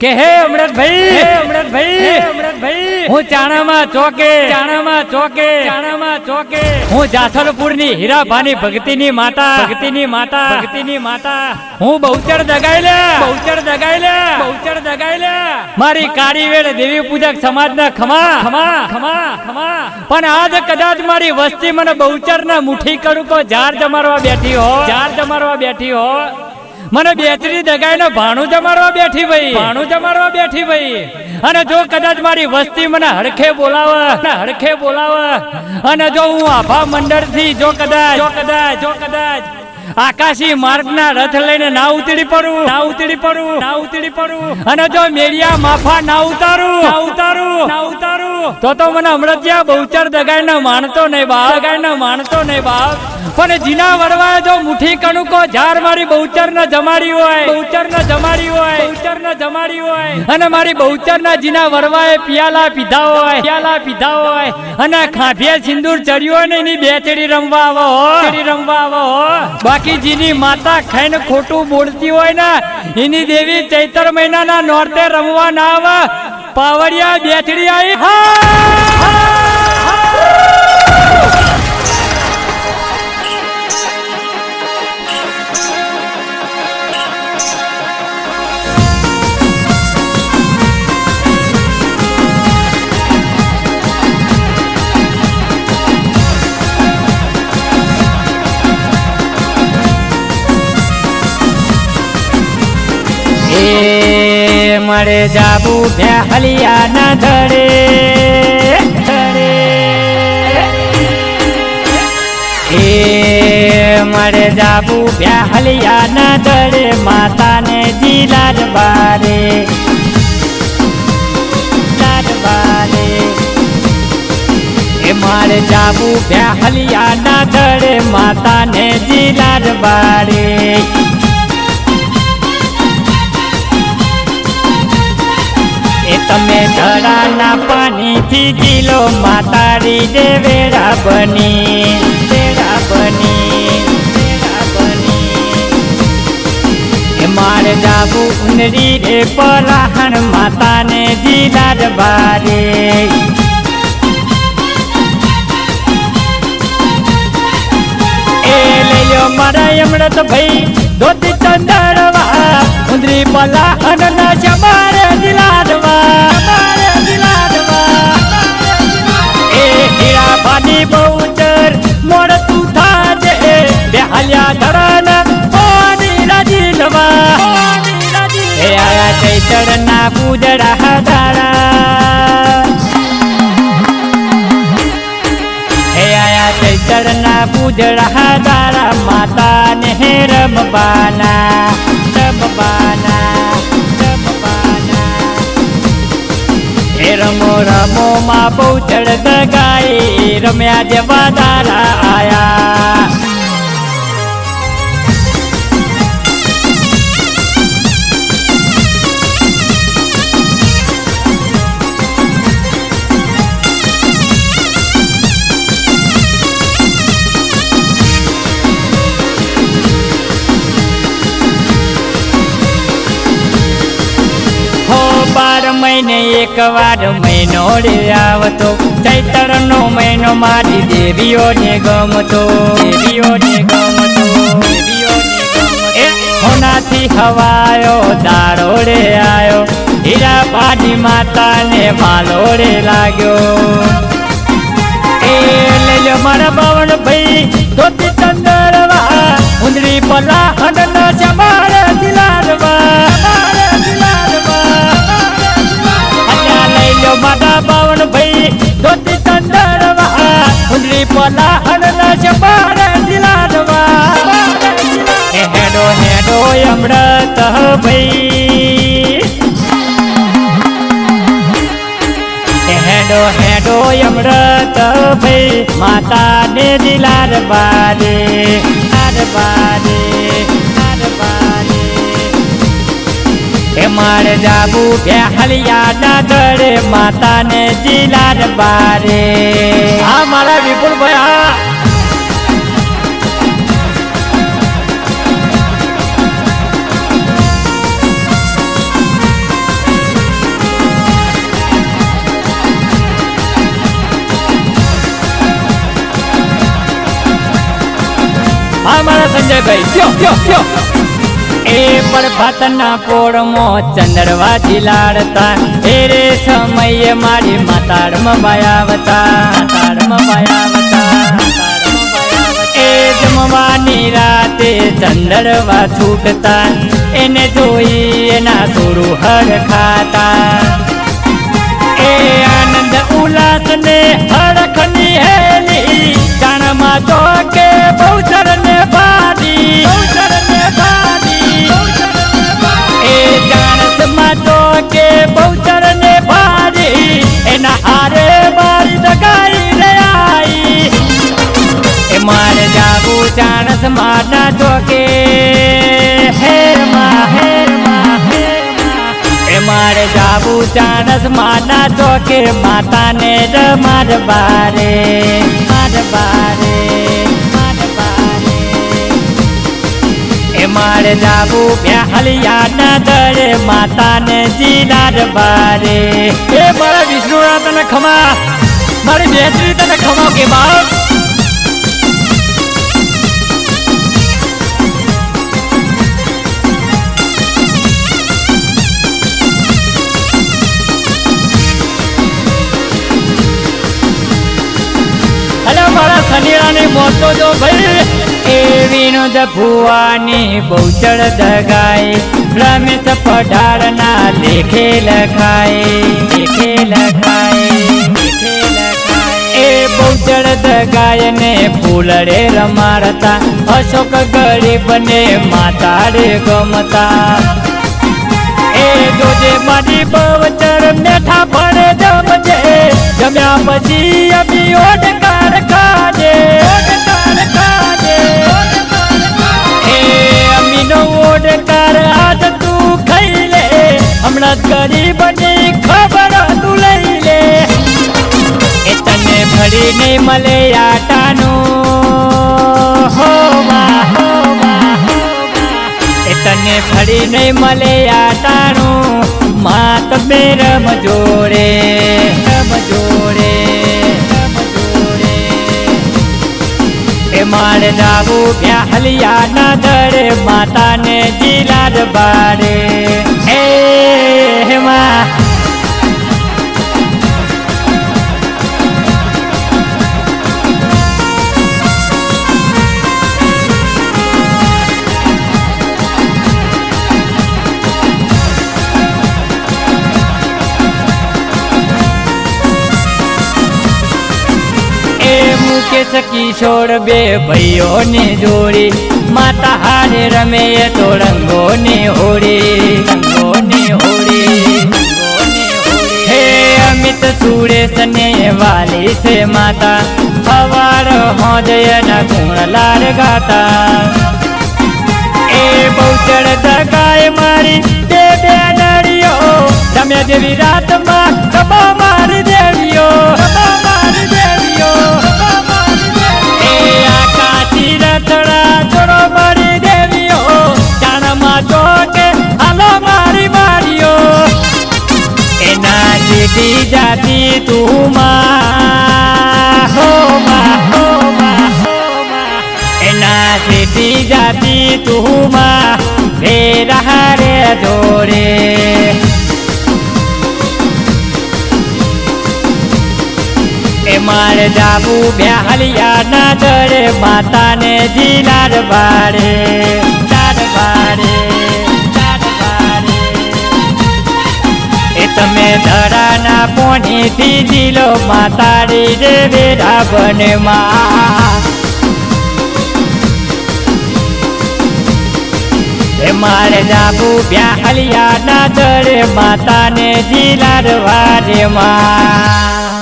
કે હે અમરતભાઈ હે અમરતભાઈ હે અમરતભાઈ હું ચાણામાં ચોકે. ચાણામાં ચોકે. ચાણામાં ચોકે. હું જાસલપુરની હીરાભાની ભક્તિની માતા. ભક્તિની માતા. ભક્તિની માતા. હું બહુચર દગાઈ લે બહુચર દગાઈ લે બહુચર દગાઈ લે મારી કાળી વેળ દેવી પૂજક સમાજના ખમા. ખમા ખમા ખમા. પણ આજ કદાચ મારી વસ્તી મને બહુચર ના મુઠ્ઠી કરું કો જાર જમારવા બેઠી હો જાર જમારવા બેઠી હો મને બેચરી દગાઈને ભાણું જમાડવા બેઠી ભાઈ. ભાણું જમાડવા બેઠી ભાઈ. અને જો કદાચ મારી વસ્તી મને હડખે બોલાવે હડખે બોલાવે અને જો હું આભા મંડળથી જો કદાચ જો કદાચ જો કદાચ આકાશી માર્ગ ના રથ લઈને ના ઉતરી પડું ના ઉતરી પડું ના ઉતરી પડું. અને જો મેળિયા માફા ના ઉતારું ના ઉતારું ના ઉતારું. તો તો મને અમૃત્યા બહુચર દગાઈને માનતો નહીં બાપ. દગાઈને માનતો નહીં બાપ. પણ જીના વડવાએ જો મુઠી કણુકો ઝાર મારી બહુચર ને જમાડી હોય. બહુચર ને જમાડી હોય. બહુચર ને જમાડી હોય. અને મારી બહુચર ના જીના વડવાએ પિયાલા પીધા હોય. પિયાલા પીધા હોય. અને ખાંભીએ સિંદૂર ચડ્યું હોય ને એની બેચડી રમવા આવો બેચડી રમવા આવો બાકી જીની માતા ખાઈને ખોટું બોલતી હોય ને, એની દેવી ચૈતર મહિનાના નોરતે રમવા ના આવે. પાવડિયા બેચડી આવી એ મળે જાબુ હલિયા ના ધરે મળે જાબુ હલિયા ના ધરે માતાને બારે લાજ બારે મારે જાબુ હલિયા ના ધડે, માતાને જીલાજ બારે તમે ધરાના પાણીથી જીલો માતારી જે વેરા બની. વેરા બની. મારે જાવું ઉનરી રે પરાહણ માતાને જીલા બારે. એ લયો મારા અમૃત ભાઈ ધોતી ચંદરવા ઉંદરી પલા અનના જમારે બેહાલ્યા ધડન પાની રાજી લવા એ આયા ચૈતર ના પૂજડા હદાડા હે આયા ચૈતર ના પૂજડા દાડા માતા ને હે રમવાના હે રમો રમો માં બહુ ચડત ગાય રમ્યા જેવા દારા આયા. મહિને એક વાર મહિનો રે આવતો ચૈતર નો મહિનો મારી દેવીઓને ગમતો. દેવીઓને ગમતો હોનાથી હવાયો, દાડો રે આયો હીરા પાડી માતાને ભાલો રે લાગ્યો. મારા બાવન ભાઈ, ધોતી ચંદરવા, ઉંદરી પલા હંડન જમારે હેડો અમૃત ભાઈ. હેડો હેડો અમૃત ભાઈ. માતા ને દિલાર બારે હાર બારે હાર બારે. એ મારે જાબુ કે ના દરે માતા ને દિલાર બારે. હા, મારા વિપુલ ભાઈ હા હા મારા સંજયભાઈ. ક્યો ક્યો ક્યો એ પ્રભાતના પોળમો ચંદરવા લાડતા એ રે સમયે મારી માતાડમાં બાયાવતા, તાડમાં બાયાવતા. એ જમવાની રાતે ચંદરવા છૂટતા. એને જોઈ એના થોડું હર ખાતા. ને હડખની હેલી. જાણમાં તો કે બહુચર ને ભાડી જાવું ચાણસ માના ચોકે માતાને માર બારે માર બારે માર જાવું બ્યાહલિયાના દરે માતાને જીનાર બારે એ મારા વિષ્ણુના તને ખમા, મારી બેટરી તને ખમા કે બાપ. અલે મોતો જો ભાઈ એ વિનોદ ભુવાની બહુચર દગાય રમેશ પઢારના લેખે લખાય લેખે લખાય લેખે લખાય એ બહુચર દગાય ને ફૂલડે રમાડતા. અશોક ગરીબને માતાડે ગમતા. એ જોજે મારી બવચર મેઠા ફળે જમજે. જમ્યા પછી ઓડકાર આજ તું ખાઈ લે. હમણાં ગરીબની ખબર તું લઈ લે. એ તને ફરી નહીં મળે આટાનું. હો. એ તને ફરી માત બે રમ મારે જાવું બ્યાહલિયા ના દરે માતાને જીલાદ બારે હે માં મુકેશ કિશોર બે ભાઈઓની જોડી, માતા હારે રમે તો રંગોની હોળી રંગોની હોળી. હે અમિત સુરેશ ને વાલી છે માતા સવાર હોદય ના ગુણ લાડ ગાતા એ બહુ ચડતા ગાય મારી, બે બે નડીઓ તમે જેવી રાતમાં મારી મારી દેવીઓ રથડા જોડો મારી દેવીઓ, જાણમાં જોકે હાલો મારી મારીઓ એના જેથી જાતિ તું માં. હો માં હો માં એના જેથી જાતિ તું માં. મારે જાવું બ્યાહલિયા ના દરે માતાને જીલાર બારે ચાર બારે એ તમે ધરાના પોણીથી જીલો માતાડી રે વેરા બને માં. મારે જાવું બ્યાહલિયા ના દરે માતાને જીલાર વારે માં.